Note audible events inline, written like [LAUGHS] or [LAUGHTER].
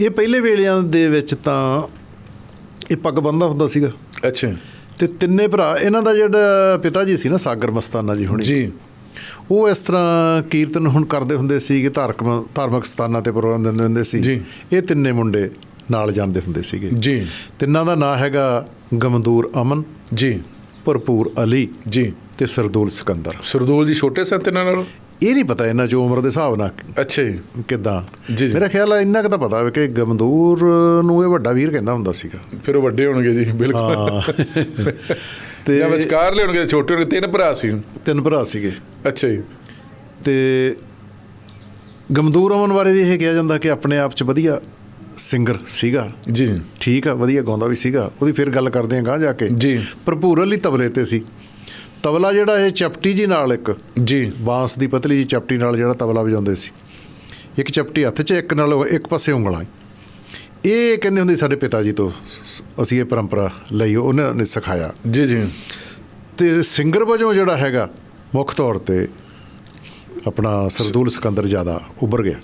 ਇਹ ਪਹਿਲੇ ਵੇਲਿਆਂ ਦੇ ਵਿੱਚ ਤਾਂ ਇਹ ਪੱਗ ਬੰਨਦਾ ਹੁੰਦਾ ਸੀਗਾ। ਅੱਛਾ। ਤੇ ਤਿੰਨੇ ਭਰਾ ਇਹਨਾਂ ਦਾ ਜਿਹੜਾ ਪਿਤਾ ਜੀ ਸੀ ਨਾ ਸਾਗਰ ਮਸਤਾਨਾ ਜੀ ਹੁਣੀ। ਜੀ। ਉਹ ਇਸ ਤਰ੍ਹਾਂ ਕੀਰਤਨ ਹੁਣ ਕਰਦੇ ਹੁੰਦੇ ਸੀ ਕਿ ਧਾਰਕ ਧਾਰਮਿਕ ਸਥਾਨਾਂ ਤੇ ਪ੍ਰੋਗਰਾਮ ਦਿੰਦੇ ਹੁੰਦੇ ਸੀ। ਜੀ। ਇਹ ਤਿੰਨੇ ਮੁੰਡੇ ਨਾਲ ਜਾਂਦੇ ਹੁੰਦੇ ਸੀਗੇ। ਜੀ। ਤਿੰਨਾਂ ਦਾ ਨਾਂ ਹੈਗਾ ਗਮਦੂਰ ਅਮਨ ਜੀ। ਭਰਪੂਰ ਅਲੀ ਜੀ। ਤੇ ਸਰਦੂਲ ਸਿਕੰਦਰ। ਸਰਦੂਲ ਜੀ ਛੋਟੇ ਸਨ ਤਿੰਨਾਂ ਨਾਲ? ਇਹ ਨਹੀਂ ਪਤਾ ਇਹਨਾਂ ਜੋ ਉਮਰ ਦੇ ਹਿਸਾਬ ਨਾਲ ਅੱਛਾ ਜੀ। ਕਿਦਾਂ। ਮੇਰਾ ਖਿਆਲ ਹੈ ਇੰਨਾ ਕੁ ਤਾਂ ਪਤਾ ਹੈ ਕਿ ਗਮਦੂਰ ਨੂੰ ਇਹ ਵੱਡਾ ਵੀਰ ਕਹਿੰਦਾ ਹੁੰਦਾ ਸੀਗਾ। ਫਿਰ ਉਹ ਵੱਡੇ ਹੋਣਗੇ ਜੀ ਬਿਲਕੁਲ। [LAUGHS] ਤੇ ਜਾਂ ਵਿਚਕਾਰ ਲਿਆਉਣਗੇ ਛੋਟੇ ਹੋਣਗੇ ਤਿੰਨ ਭਰਾ ਸੀ। ਤਿੰਨ ਭਰਾ ਸੀਗੇ। ਅੱਛਾ ਜੀ। ਤੇ ਗਮਦੂਰ ਅਮਨ ਬਾਰੇ ਵੀ ਇਹ ਕਿਹਾ ਜਾਂਦਾ ਕਿ ਆਪਣੇ ਆਪ 'ਚ ਵਧੀਆ ਸਿੰਗਰ ਸੀਗਾ। ਜੀ ਠੀਕ ਆ ਵਧੀਆ ਗਾਉਂਦਾ ਵੀ ਸੀਗਾ। ਉਹਦੀ ਫਿਰ ਗੱਲ ਕਰਦੇ ਆਂ ਗਾਂ ਜਾ ਕੇ। ਜੀ। ਭਰਪੂਰ ਅਲੀ ਤਬਲੇ ਤੇ ਸੀ। ਤਬਲਾ ਜਿਹੜਾ ਇਹ ਚਪਟੀ ਜੀ ਨਾਲ ਇੱਕ ਜੀ। ਬਾਂਸ ਦੀ ਪਤਲੀ ਜੀ ਚਪਟੀ ਨਾਲ ਜਿਹੜਾ ਤਬਲਾ ਵਜਾਉਂਦੇ ਸੀ। ਇੱਕ ਚਪਟੀ ਹੱਥ 'ਚ ਇੱਕ ਨਾਲ ਇੱਕ ਪਾਸੇ ਉਂਗਲਾਂ। ਇਹ ਕਹਿੰਦੇ ਹੁੰਦੇ ਸਾਡੇ ਪਿਤਾ ਜੀ ਤੋਂ ਅਸੀਂ ਇਹ ਪਰੰਪਰਾ ਲਈ ਉਹਨਾਂ ਨੇ ਸਿਖਾਇਆ। ਜੀ ਜੀ। ਤੇ ਸਿੰਗਰ ਵਜੋਂ ਜਿਹੜਾ ਹੈਗਾ ਮੁੱਖ ਤੌਰ ਤੇ ਆਪਣਾ ਸਰਦੂਲ ਸਿਕੰਦਰ ਜ਼ਿਆਦਾ ਉੱਭਰ ਗਿਆ।